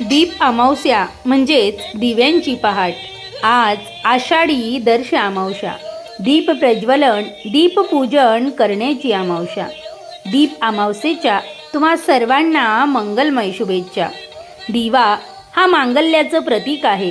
दीप अमावस्या म्हणजेच दिव्यांची पहाट. आज आषाढी दर्श अमावस्या. दीप प्रज्वलन दीपपूजन करण्याची अमावस्या. दीप अमावस्येच्या तुम्हा सर्वांना मंगलमय शुभेच्छा. दिवा हा मांगल्याचं प्रतीक आहे.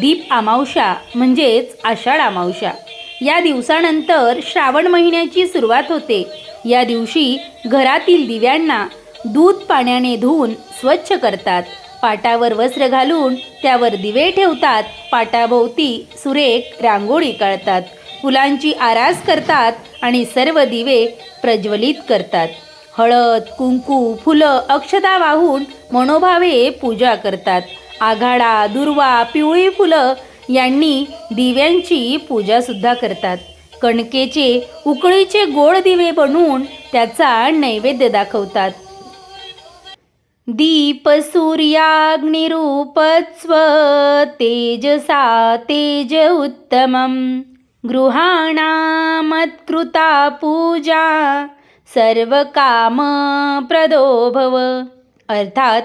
दीप अमावस्या म्हणजेच आषाढ अमावस्या. या दिवसानंतर श्रावण महिन्याची सुरुवात होते. या दिवशी घरातील दिव्यांना दूध पाण्याने धुवून स्वच्छ करतात. पाटावर वस्त्र घालून त्यावर दिवे ठेवतात. पाटाभोवती सुरेख रांगोळी काढतात. फुलांची आरास करतात आणि सर्व दिवे प्रज्वलित करतात. हळद कुंकू फुलं अक्षता वाहून मनोभावे पूजा करतात. आघाडा दुर्वा पिवळी फुलं यांनी दिव्यांची पूजासुद्धा करतात. कणकेचे उकळीचे गोड दिवे बनवून त्याचा नैवेद्य दाखवतात. दीप सूर्याग्निरूपस्व तेजसा तेज उत्तमं गृहाणामत्कृता पूजा सर्वकामप्रदो प्रदोभव अर्थात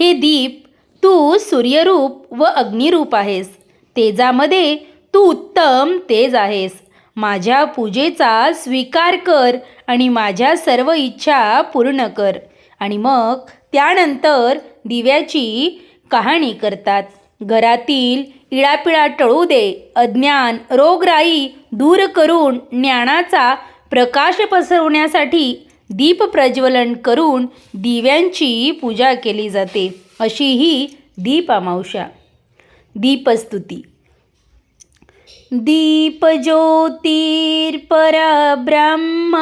हे दीप तू सूर्यरूप व अग्निरूप आहेस. तेजामध्ये तू उत्तम तेज आहेस. माझ्या पूजेचा स्वीकार कर आणि माझ्या सर्व इच्छा पूर्ण कर. आणि मग त्यानंतर दिव्याची कहाणी करतात. घरातील इळापिळा टळू दे अज्ञान रोगराई दूर करून ज्ञानाचा प्रकाश पसरवण्यासाठी दीप प्रज्वलन करून दिव्यांची पूजा केली जाते. अशी ही दीप अमावस्या दीपस्तुती. दीपज्योतिर्परब्रह्म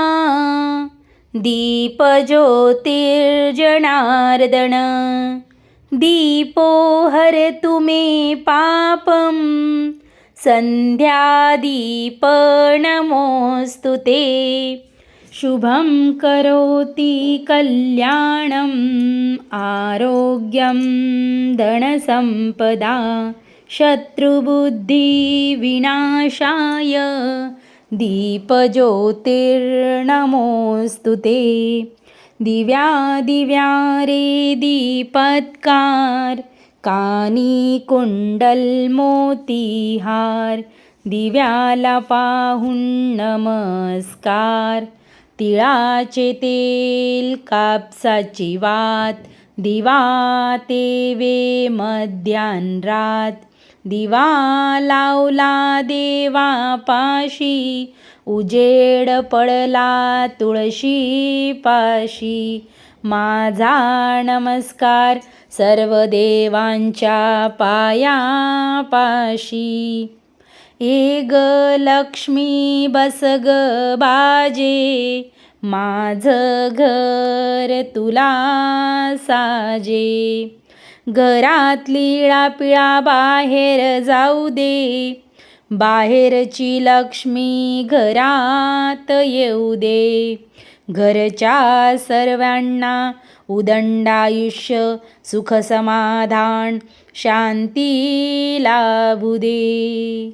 दीपज्योतिर्जनार्दन। दीपो हरतु मे पापं सन्ध्यादीप नमोऽस्तु ते। शुभं करोति कल्याणम् आरोग्यं धनसम्पदा शत्रुबुद्धिविनाशाय। दीपज्योतिर्नमोऽस्तु ते। दिव्या दिव्या रे दीपत्कार कानी कुंडल मोतीहार दिव्याला पाहून नमस्कार। तिळाचे तेल कापसाची वात दिवा तेवे मध्यान रात दिवा लावला देवापाशी उजेड पडला तुळशी पाशी माझा नमस्कार सर्व देवांच्या पायापाशी. ए ग लक्ष्मी बस ग बाजे माझं घर तुला साजे. घरातली पिळा बाहेर जाऊ दे. बाहेरची लक्ष्मी घरात येऊ दे. घरच्या सर्वांना उदंडायुष्य सुख समाधान शांती लाभू दे.